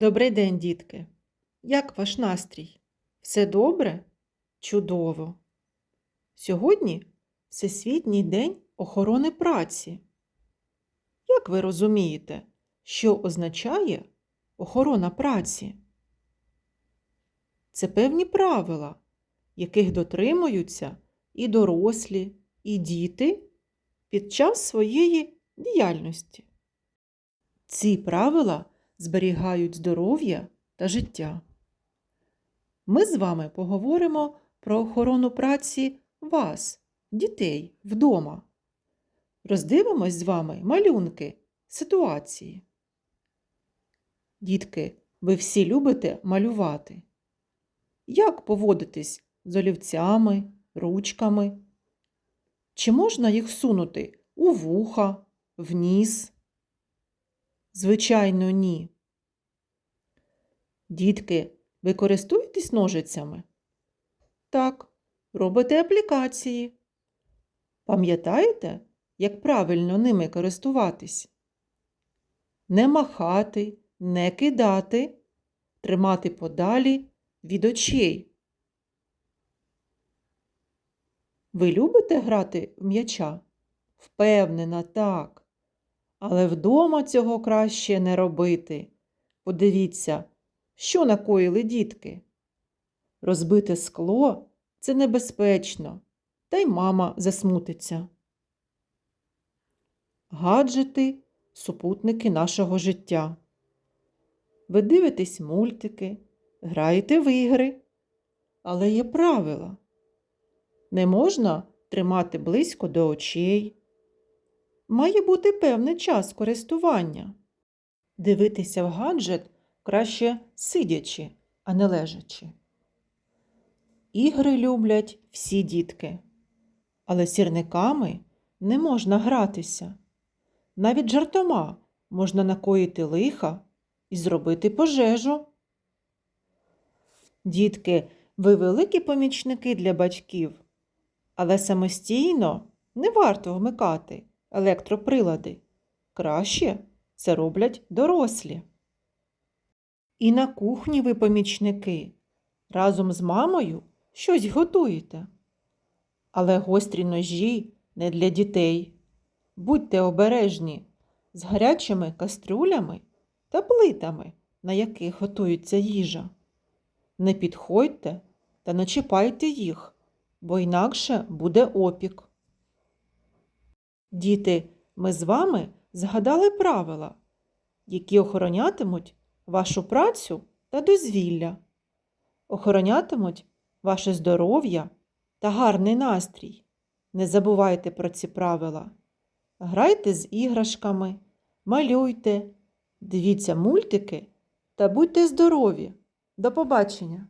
Добрий день, дітки. Як ваш настрій? Все добре? Чудово. Сьогодні Всесвітній день охорони праці. Як ви розумієте, що означає охорона праці? Це певні правила, яких дотримуються і дорослі, і діти під час своєї діяльності. Ці правила зберігають здоров'я та життя. Ми з вами поговоримо про охорону праці вас, дітей, вдома. Роздивимось з вами малюнки, ситуації. Дітки, ви всі любите малювати. Як поводитись з олівцями, ручками? Чи можна їх сунути у вуха, в ніс? Звичайно, ні. Дітки, ви користуєтесь ножицями? Так, робите аплікації. Пам'ятаєте, як правильно ними користуватись? Не махати, не кидати, тримати подалі від очей. Ви любите грати в м'яча? Впевнена, так. Але вдома цього краще не робити. Подивіться, що накоїли дітки. Розбите скло це небезпечно, та й мама засмутиться. Гаджети супутники нашого життя. Ви дивитесь мультики, граєте в ігри, але є правила. Не можна тримати близько до очей. Має бути певний час користування. Дивитися в гаджет краще сидячи, а не лежачи. Ігри люблять всі дітки, але сірниками не можна гратися. Навіть жартома можна накоїти лиха і зробити пожежу. Дітки, ви великі помічники для батьків, але самостійно не варто вмикати електроприлади. Краще це роблять дорослі. І на кухні ви помічники. Разом з мамою щось готуєте. Але гострі ножі не для дітей. Будьте обережні з гарячими кастрюлями та плитами, на яких готується їжа. Не підходьте та не чіпайте їх, бо інакше буде опік. Діти, ми з вами згадали правила, які охоронятимуть вашу працю та дозвілля, охоронятимуть ваше здоров'я та гарний настрій. Не забувайте про ці правила. Грайте з іграшками, малюйте, дивіться мультики та будьте здорові. До побачення!